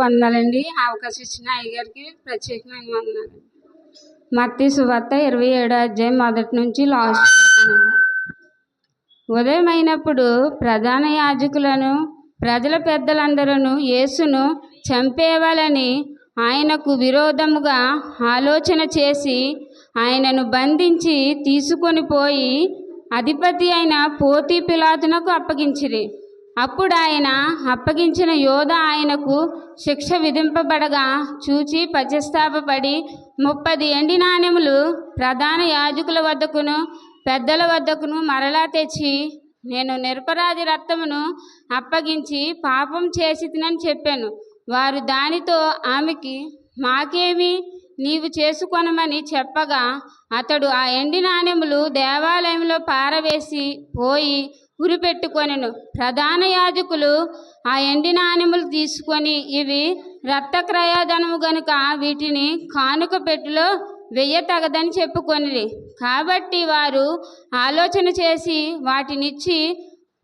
వందలండి అవకాశం ఇచ్చిన అయ్యగారికి ప్రత్యేకమైన వందనాలు. మత్తి సువార్త ఇరవై ఏడో అధ్యాయం మొదటి నుంచి లాస్ట్ వరకునండి. ఉదయం అయినప్పుడు ప్రధాన యాజకులను ప్రజల పెద్దలందరూ యేసును చంపేవాలని ఆయనకు విరోధముగా ఆలోచన చేసి ఆయనను బంధించి తీసుకొని పోయి అధిపతి అయిన పోతీ పిలాతునకు అప్పగించిరి. అప్పుడు ఆయన అప్పగించిన యోధ ఆయనకు శిక్ష విధింపబడగా చూచి పశ్చాత్తాపపడి ముప్పది ఎండి నాణెములు ప్రధాన యాజకుల వద్దకును పెద్దల వద్దకును మరలా తెచ్చి నేను నిరపరాధి రక్తమును అప్పగించి పాపం చేసినని చెప్పాను. వారు దానితో ఆమెకి మాకేమి నీవు చేసుకొనమని చెప్పగా అతడు ఆ ఎండి నాణెములు దేవాలయంలో పారవేసి పోయి ఉరిపెట్టుకొనెను. ప్రధాన యాజకులు ఆ ఎండి నాణెములు తీసుకొని ఇవి రక్తక్రయధనము గనుక వీటిని కానుక పెట్టులో వెయ్య తగదని చెప్పుకొనిరి. కాబట్టి వారు ఆలోచన చేసి వాటినిచ్చి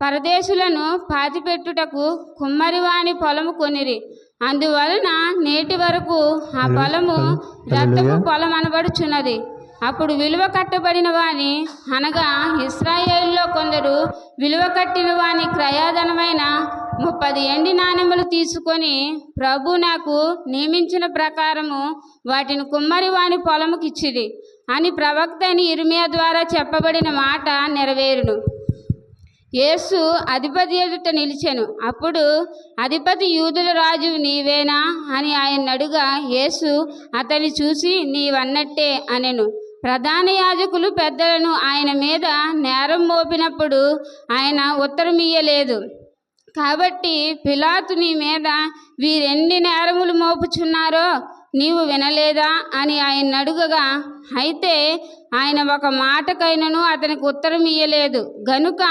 పరదేశులను పాతిపెట్టుటకు కుమ్మరివాని పొలము కొనిరి. అందువలన నేటి వరకు ఆ పొలము రక్తపు పొలం అనబడుచున్నది అప్పుడు విలువ కట్టబడిన వాని అనగా ఇస్రాయేల్లో కొందరు విలువ కట్టిన వాని క్రయాధనమైన ముప్పది ఎండి నాణెములు తీసుకొని ప్రభు నాకు నియమించిన ప్రకారము వాటిని కుమ్మరి వాని పొలముకి ఇచ్చిరి అని ప్రవక్త అని ఇర్మియా ద్వారా చెప్పబడిన మాట నెరవేరును. యేసు అధిపతి ఎదుట నిలిచెను. అప్పుడు అధిపతి యూదుల రాజు నీవేనా అని ఆయన అడుగా యేసు అతని చూసి నీవన్నట్టే అనెను. ప్రధాన యాజకులు పెద్దలను ఆయన మీద నేరం మోపినప్పుడు ఆయన ఉత్తరం ఇయ్యలేదు. కాబట్టి పిలాతు నీ మీద వీరెన్ని నేరములు మోపుచున్నారో నీవు వినలేదా? అని ఆయన అడుగగా అయితే ఆయన ఒక మాటకైనను అతనికి ఉత్తరం ఇయ్యలేదు. గనుక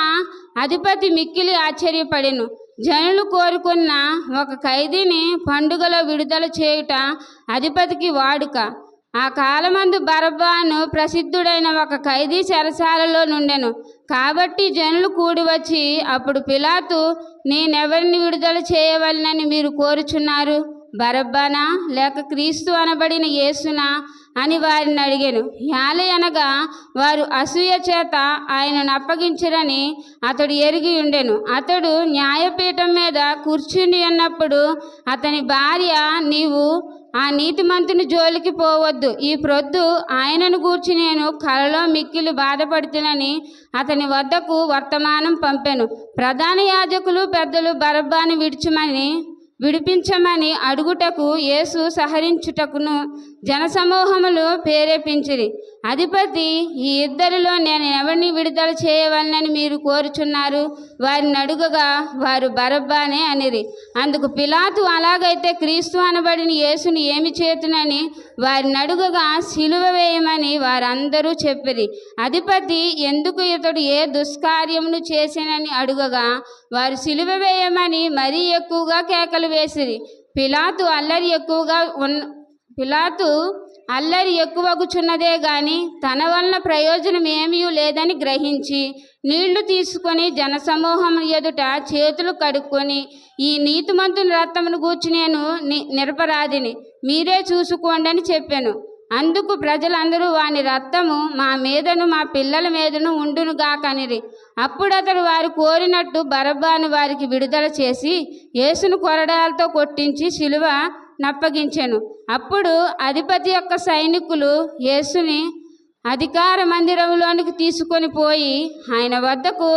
అధిపతి మిక్కిలి ఆశ్చర్యపడెను. జనులు కోరుకున్న ఒక ఖైదీని పండుగలో విడుదల చేయుట అధిపతికి వాడుక. ఆ కాలమందు బరబ్బాను ప్రసిద్ధుడైన ఒక ఖైదీ చెరసాలలో నుండెను. కాబట్టి జనులు కూడి వచ్చి అప్పుడు పిలాతు నేనెవరిని విడుదల చేయవలనని మీరు కోరుచున్నారు? బరబ్బానా? లేక క్రీస్తు అనబడిన యేసునా? అని వారిని అడిగాను. యాలే అనగా వారు అసూయ చేత ఆయనను అప్పగించరని అతడు ఎరిగి ఉండెను. అతడు న్యాయపీఠం మీద కూర్చుని ఉన్నప్పుడు అతని భార్య నీవు ఆ నీతిమంతుని జోలికి పోవద్దు. ఈ ప్రొద్దు ఆయనను గూర్చి నేను కలలో మిక్కిలి బాధపడుతునని అతని వద్దకు వర్తమానం పంపాను. ప్రధాన యాజకులు పెద్దలు బరబ్బాని విడిచమని విడిపించమని అడుగుటకు యేసు సహరించుటకును జనసమూహములు ప్రేరేపించిరి. అధిపతి ఈ ఇద్దరిలో నేను ఎవరిని విడుదల చేయవలనని మీరు కోరుచున్నారు? వారిని అడుగగా వారు బరబ్బానే అనిరి. అందుకు పిలాతు అలాగైతే క్రీస్తు అనబడిన యేసుని ఏమి చేతునని వారిని అడుగగా సిలువ వేయమని వారందరూ చెప్పిరి. అధిపతి ఎందుకు ఇతడు ఏ దుష్కార్యమును చేసినని అడుగగా వారు సిలువ వేయమని మరీ ఎక్కువగా కేకలు వేసిరి. పిలాతు అల్లరి ఎక్కువగా ఉన్న పిలాతు అల్లరి ఎక్కువగుచున్నదే గాని తన వలన ప్రయోజనం ఏమీ లేదని గ్రహించి నీళ్ళు తీసుకొని జనసమూహం ఎదుట చేతులు కడుక్కొని ఈ నీతిమంతుని రక్తమును గూర్చి నేను ని- నిరపరాధిని. మీరే చూసుకోండి అని చెప్పాను. అందుకు ప్రజలందరూ వాని రక్తము మా మీదను మా పిల్లల మీదను ఉండును గాకనిరి. అప్పుడు అతడు వారు కోరినట్టు బరబ్బాను వారికి విడుదల చేసి యేసును కొరడాలతో కొట్టించి శిలువ నప్పగించెను. అప్పుడు అధిపతి యొక్క సైనికులు యేసుని అధికార మందిరంలోనికి తీసుకొని పోయి ఆయన వద్దకు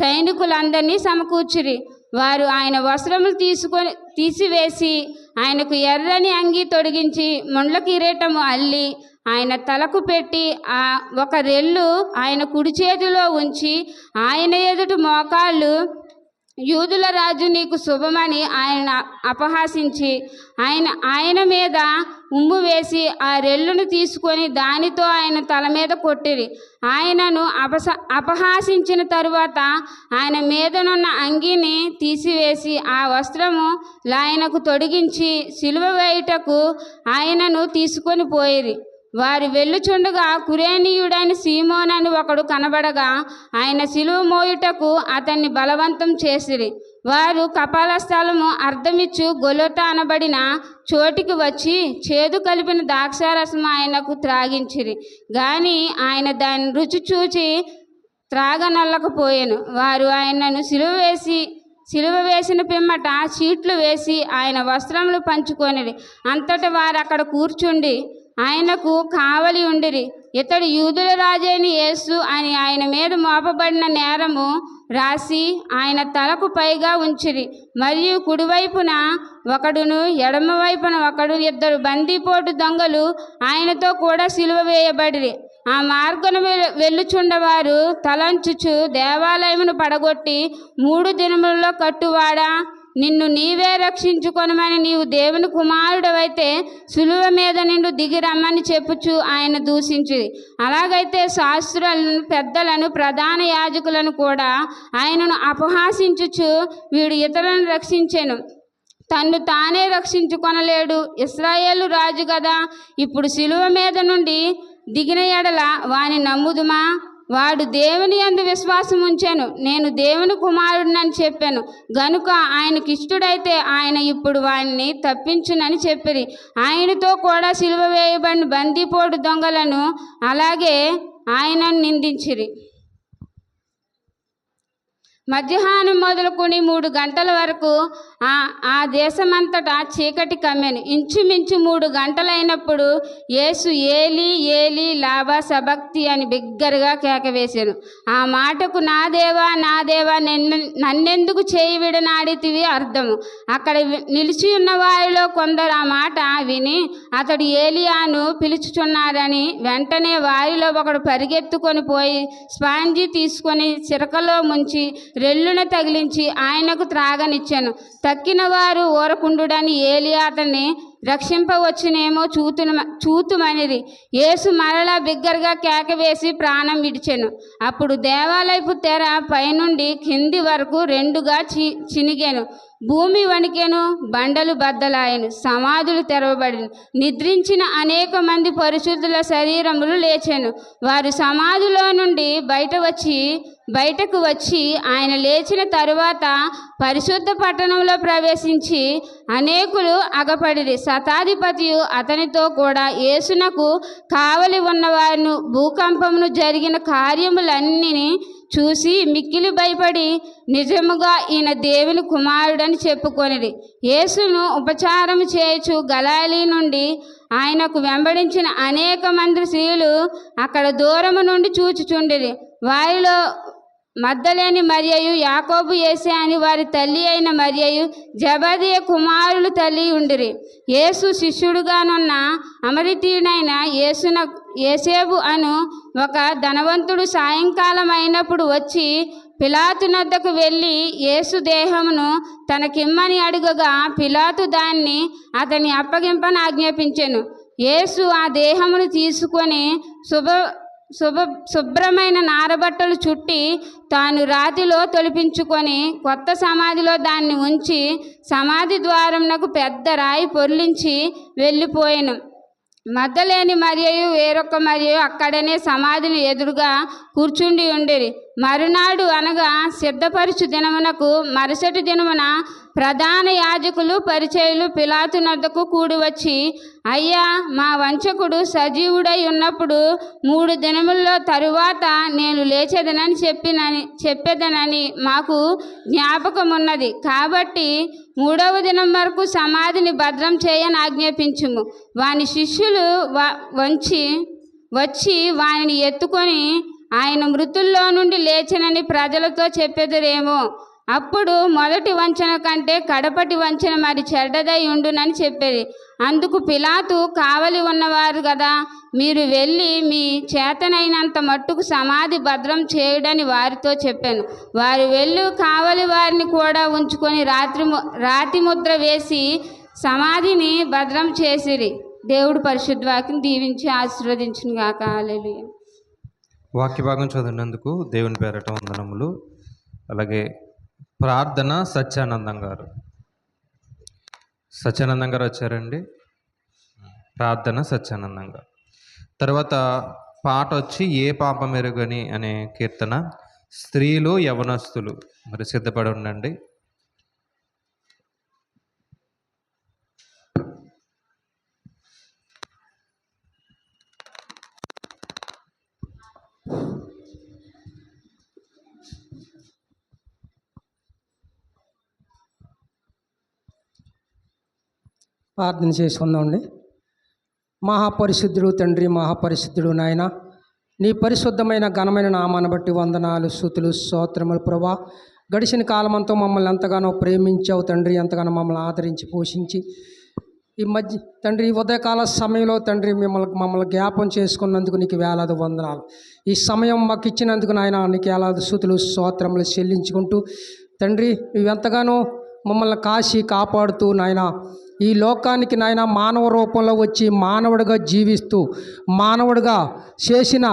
సైనికులందరినీ సమకూర్చిరి. వారు ఆయన వస్త్రములు తీసుకొని తీసివేసి ఆయనకు ఎర్రని అంగి తొడిగించి ముండ్ల కిరీటము అల్లి ఆయన తలకు పెట్టి ఆ ఒక రెల్లు ఆయన కుడి చేతిలో ఉంచి ఆయన ఎదుట మోకాళ్ళు యూదుల రాజు నీకు శుభమని ఆయన అపహాసించి ఆయన ఆయన మీద ఉమ్ము వేసి ఆ రెల్లును తీసుకొని దానితో ఆయన తల మీద కొట్టిరి. ఆయనను అపస అపహాసించిన తరువాత ఆయన మీదనున్న అంగీని తీసివేసి ఆ వస్త్రము ఆయనకు తొడిగించి సిలువ వేయుటకు ఆయనను తీసుకొని పోయిరి. వారు వెళ్ళుచుండగా కురేనీయుడైన సీమోన్ అని ఒకడు కనబడగా ఆయన సిలువ మోయుటకు అతన్ని బలవంతం చేసిరి. వారు కపాలస్థలము అర్ధమిచ్చు గొలొత అనబడిన చోటికి వచ్చి చేదు కలిపిన ద్రాక్షారసం ఆయనకు త్రాగించిరి. గాని ఆయన దాని రుచి చూచి త్రాగనల్లకపోయాను. వారు ఆయనను సిలువ వేసి సిలువ వేసిన పిమ్మట చీట్లు వేసి ఆయన వస్త్రములు పంచుకొనిరి. అంతట వారు అక్కడ కూర్చుండి ఆయనకు కావలి ఉండిరి. ఇతడు యూదుల రాజైన యేసు అని ఆయన మీద మోపబడిన నేరము రాసి ఆయన తలకు పైగా ఉంచిరి. మరియు కుడివైపున ఒకడును ఎడమవైపున ఒకడు ఇద్దరు బందీపోటు దొంగలు ఆయనతో కూడా సిలువ వేయబడిరి. ఆ మార్గన వెళ్ళుచుండవారు తలంచుచు దేవాలయమును పడగొట్టి మూడు దినములలో కట్టువాడా? నిన్ను నీవే రక్షించుకొనమని నీవు దేవుని కుమారుడవైతే సులువ మీద నిన్ను దిగి రమ్మని చెప్పుచు ఆయన దూషించి. అలాగైతే శాస్త్రులను పెద్దలను ప్రధాన యాజకులను కూడా ఆయనను అపహాసించుచు వీడు ఇతరులను రక్షించాను. తన్ను తానే రక్షించుకొనలేడు. ఇస్రాయేలు రాజు కదా ఇప్పుడు శిలువ మీద నుండి దిగిన ఎడల వాని నమ్ముదుమా? వాడు దేవుని అందు విశ్వాసం ఉంచాను. నేను దేవుని కుమారుడినని చెప్పాను. గనుక ఆయనకి ఇష్టడైతే ఆయన ఇప్పుడు వాడిని తప్పించునని చెప్పిరి. ఆయనతో కూడా సిలువ వేయబడిన బందీపోటు దొంగలను అలాగే ఆయనను నిందించిరి. మధ్యాహ్నం మొదలుకొని మూడు గంటల వరకు ఆ ఆ దేశమంతటా చీకటి కమ్మెను. ఇంచుమించు మూడు గంటలైనప్పుడు యేసు ఏలి ఏలి లాభ సభక్తి అని బిగ్గరగా కేకవేశాను. ఆ మాటకు నా దేవా నా దేవా నన్నెందుకు చేయి విడనాడితివి అర్థము. అక్కడ నిలిచి ఉన్న వారిలో కొందరు ఆ మాట విని అతడు ఏలియాను పిలుచుచున్నారని వెంటనే వారిలో ఒకడు పరిగెత్తుకొని పోయి స్పాంజీ తీసుకొని చిరకలో ముంచి రెల్లున తగిలించి ఆయనకు త్రాగనిచ్చాను. తక్కిన వారు ఊరకుండుడని ఏలి అతన్ని రక్షింపవచ్చునేమో చూతున చూతుమనిది యేసు మరలా బిగ్గరగా కేక వేసి ప్రాణం విడిచెను. అప్పుడు దేవాలయపు తెర పైనుండి కింది వరకు రెండుగా చి చినిగాను. భూమి వణికెను బండలు బద్దలాయను సమాధులు తెరవబడిను. నిద్రించిన అనేక మంది పరిశుద్ధుల శరీరములు లేచాను. వారు సమాధిలో నుండి బయట వచ్చి బయటకు వచ్చి ఆయన లేచిన తరువాత పరిశుద్ధ పట్టణంలో ప్రవేశించి అనేకులు అగపడిరి. శతాధిపతియు అతనితో కూడా యేసునకు కావలి ఉన్నవారిను భూకంపమును జరిగిన కార్యములన్నీ చూసి మిక్కిలి భయపడి నిజముగా ఈయన దేవుని కుమారుడని చెప్పుకొనిది యేసును ఉపచారం చేయచు గలాలి నుండి ఆయనకు వెంబడించిన అనేక మంది స్త్రీలు అక్కడ దూరము నుండి చూచుచుండిరి. వారిలో మద్దలేని మరియయు యాకోబు ఏసే అని వారి తల్లి అయిన మరియయు జబదీయ కుమారులు తల్లి ఉండిరి. యేసు శిష్యుడుగానున్న అమరితీయుడైన యేసున ఏసేబు అను ఒక ధనవంతుడు సాయంకాలం అయినప్పుడు వచ్చి పిలాతు నద్దకు వెళ్ళి యేసు దేహమును తనకిమ్మని అడుగగా పిలాతు దాన్ని అతని అప్పగింపని ఆజ్ఞాపించెను. యేసు ఆ దేహమును తీసుకొని శుభ శుభ శుభ్రమైన నారబట్టలు చుట్టి తాను రాతిలో తొలిపించుకొని కొత్త సమాధిలో దాన్ని ఉంచి సమాధి ద్వారమునకు పెద్ద రాయి పొర్లించి వెళ్ళిపోయాను. మద్దలేని మరియు వేరొక మరియు అక్కడనే సమాధిని ఎదురుగా కూర్చుండి ఉండిరి. మరునాడు అనగా సిద్ధపరుచు దినమునకు మరుసటి దినమున ప్రధాన యాజకులు పరిచయులు పిలాతు నద్దకు కూడి వచ్చి అయ్యా మా వంచకుడు సజీవుడై ఉన్నప్పుడు మూడు దినముల్లో తరువాత నేను లేచేదనని చెప్పినని చెప్పేదనని మాకు జ్ఞాపకమున్నది. కాబట్టి మూడవ దినం వరకు సమాధిని భద్రం చేయని ఆజ్ఞాపించుము. వాని శిష్యులు వ- వంచి వచ్చి వానిని ఎత్తుకొని ఆయన మృతుల్లో నుండి లేచనని ప్రజలతో చెప్పెదురేమో. అప్పుడు మొదటి వంచన కంటే కడపటి వంచన మరి చెడ్డదై ఉండునని చెప్పేది. అందుకు పిలాతు కావలి ఉన్నవారు కదా మీరు వెళ్ళి మీ చేతనైనంత మట్టుకు సమాధి భద్రం చేయుడని వారితో చెప్పాను. వారు వెళ్ళి కావలి వారిని కూడా ఉంచుకొని రాత్రి ము- రాతి ముద్ర వేసి సమాధిని భద్రం చేసిరి. దేవుడు పరిశుద్ధవాక్యం దీవించి ఆశీర్వదించును గాక. హల్లెలూయా. వాక్య భాగం చదివినందుకు దేవుని పేరట వందనములు. అలాగే ప్రార్థన సత్యానందం గారు. సత్యానందం గారు వచ్చారండి. ప్రార్థన సత్యానందం గారు. తర్వాత పాట వచ్చి ఏ పాప మెరుగని అనే కీర్తన స్త్రీలు యవనస్తులు. మరి సిద్ధపడి ఉండండి. ప్రార్థన చేసుకుందామండి. మహాపరిశుద్ధుడు తండ్రి మహాపరిశుద్ధుడు నాయన నీ పరిశుద్ధమైన ఘనమైన నామాన్ని బట్టి వందనాలు శృతులు స్తోత్రములు ప్రభా. గడిచిన కాలమంతా మమ్మల్ని ఎంతగానో ప్రేమించావు తండ్రి ఎంతగానో మమ్మల్ని ఆదరించి పోషించి ఈ మధ్య తండ్రి ఈ ఉదయకాల సమయంలో తండ్రి మిమ్మల్ని మమ్మల్ని జ్ఞాపం చేసుకున్నందుకు నీకు వేలాది వందనాలు. ఈ సమయం మాకు ఇచ్చినందుకు నాయన నీకు వేలాది శృతులు స్తోత్రములు చెల్లించుకుంటూ తండ్రి నువ్వెంతగానో మమ్మల్ని కాసి కాపాడుతూ నాయన ఈ లోకానికి నాయన మానవ రూపంలో వచ్చి మానవుడిగా జీవిస్తూ మానవుడిగా చేసిన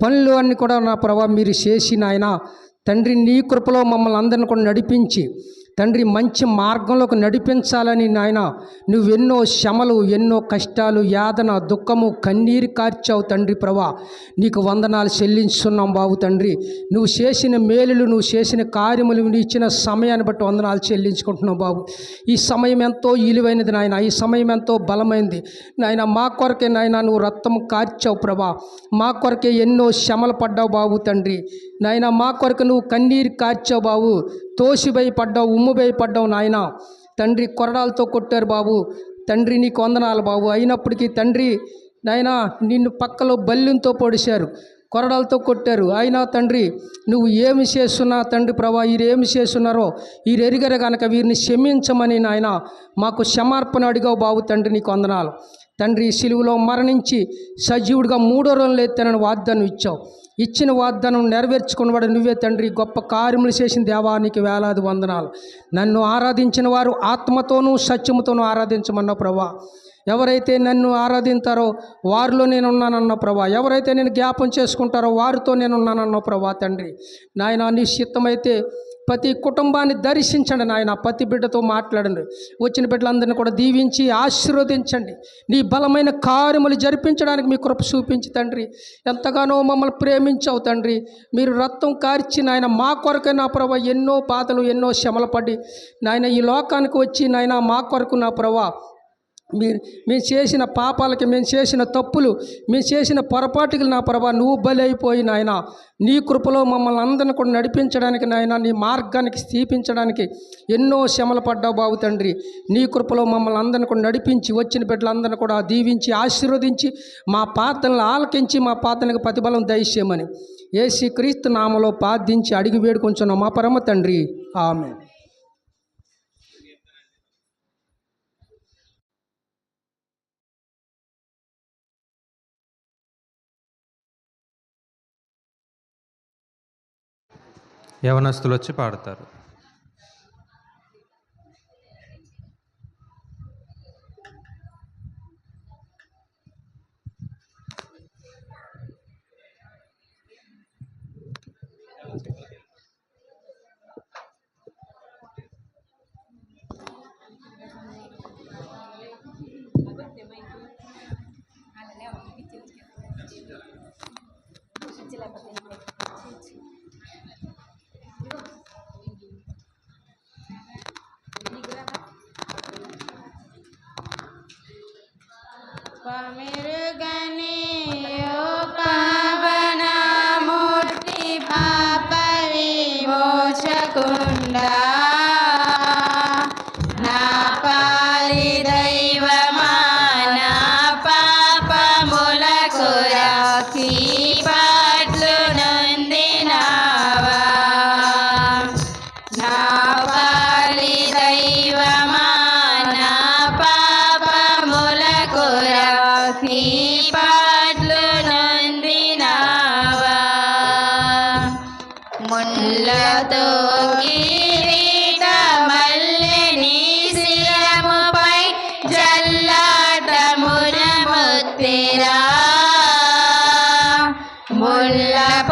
పనులు అన్నీ కూడా నా ప్రభా మీరు చేసి నాయన తండ్రి నీ కృపలో మమ్మల్ని అందరిని కూడా నడిపించి తండ్రి మంచి మార్గంలోకి నడిపించాలని నాయన నువ్వెన్నో శ్రమలు ఎన్నో కష్టాలు యాతన దుఃఖము కన్నీరు కార్చావు తండ్రి ప్రభా. నీకు వందనాలు చెల్లించున్నాం బాబు తండ్రి. నువ్వు చేసిన మేలులు నువ్వు చేసిన కార్యములు నువ్వు ఇచ్చిన సమయాన్ని బట్టి వందనాలు చెల్లించుకుంటున్నావు బాబు. ఈ సమయం ఎంతో విలువైనది నాయన ఈ సమయం ఎంతో బలమైంది. నాయన మా కొరకే నాయన నువ్వు రక్తం కార్చావు ప్రభా. మా కొరకే ఎన్నో శ్రమలు పడ్డావు బాబు తండ్రి. నాయన మా కొరకు నువ్వు కన్నీరు కార్చావు బాబు. తోసిబై పడ్డావు ఉమ్ము భయపడ్డావు నాయన. తండ్రి కొరడాలతో కొట్టారు బాబు. తండ్రి నీ కొందనాలు బాబు. అయినప్పటికీ తండ్రి నాయన నిన్ను పక్కలో బల్లింతో పొడిచారు కొరడాలతో కొట్టారు. అయినా తండ్రి నువ్వు ఏమి చేస్తున్నా తండ్రి ప్రభా వీరు ఏమి చేస్తున్నారో వీరు ఎరిగరు కనుక వీరిని క్షమించమని నాయన మాకు క్షమార్పణ అడిగావు బాబు తండ్రి నీకు వందనాలు. తండ్రి సిలువులో మరణించి సజీవుడిగా మూడో రోజులు లేతనని వాగ్దానం ఇచ్చావు. ఇచ్చిన వాగ్దానం నెరవేర్చుకున్నవాడు నువ్వే తండ్రి గొప్ప కార్యములు చేసిన దేవానికి వేలాది వందనాలు. నన్ను ఆరాధించిన వారు ఆత్మతోనూ సత్యముతోనూ ఆరాధించమన్న ప్రభా. ఎవరైతే నన్ను ఆరాధింతారో వారిలో నేను ఉన్నానన్న ప్రభా. ఎవరైతే నేను జ్ఞాపం చేసుకుంటారో వారితో నేను ఉన్నానన్న ప్రభా తండ్రి. నాయన నిశ్చిత్తమైతే ప్రతి కుటుంబాన్ని దర్శించండి నాయన ప్రతి బిడ్డతో మాట్లాడండి. వచ్చిన బిడ్డలందరినీ కూడా దీవించి ఆశీర్వదించండి. నీ బలమైన కార్యములు జరిపించడానికి మీ కృప చూపించి తండ్రి. ఎంతగానో మమ్మల్ని ప్రేమించావు తండ్రి. మీరు రక్తం కార్చి నాయన మా కొరకే నా ప్రభ ఎన్నో బాధలు ఎన్నో శ్రమలు పడి నాయన ఈ లోకానికి వచ్చి నాయన మా కొరకు నా ప్రభా మీరు మేము చేసిన పాపాలకి మేము చేసిన తప్పులు మేము చేసిన పొరపాటుకి నా ప్రభా నువ్వు బలి అయిపోయి నాయన. నీ కృపలో మమ్మల్ని అందరిని కూడా నడిపించడానికి నాయన నీ మార్గానికి స్థీపించడానికి ఎన్నో శ్రమలు పడ్డావు బాబు తండ్రి. నీ కృపలో మమ్మల్ని అందరిని కూడా నడిపించి వచ్చిన బిడ్డలందరిని కూడా దీవించి ఆశీర్వదించి మా పాత్రలను ఆలకించి మా పాత్రలకు ప్రతిఫలం దయచేయమని. ఏసీ క్రీస్తు నామలో ప్రార్థించి అడిగి వేడుకొంచున్నాం మా పరమ తండ్రి. ఆమె యవనస్తులు వచ్చి పాడతారు.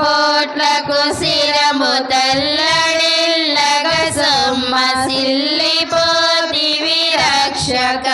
కోట్లకు శిరము తల్లడిల్లగ సొమ్మ సిల్లిపోతివి రక్షక.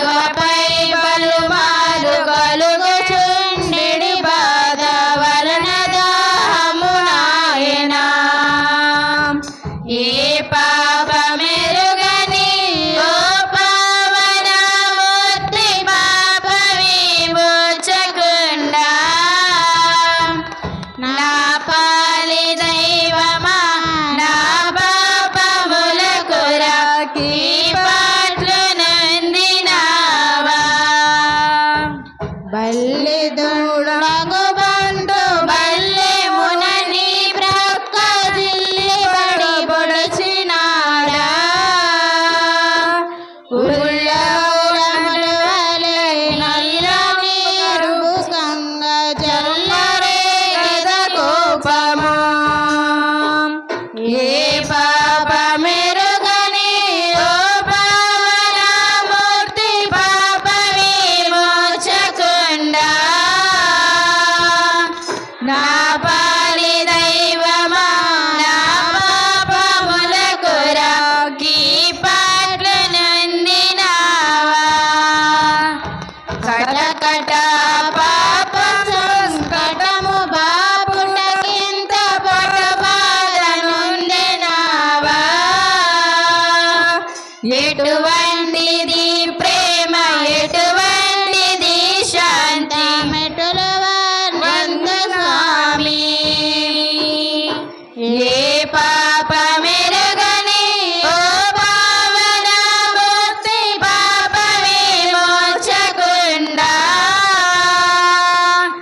Bye-bye.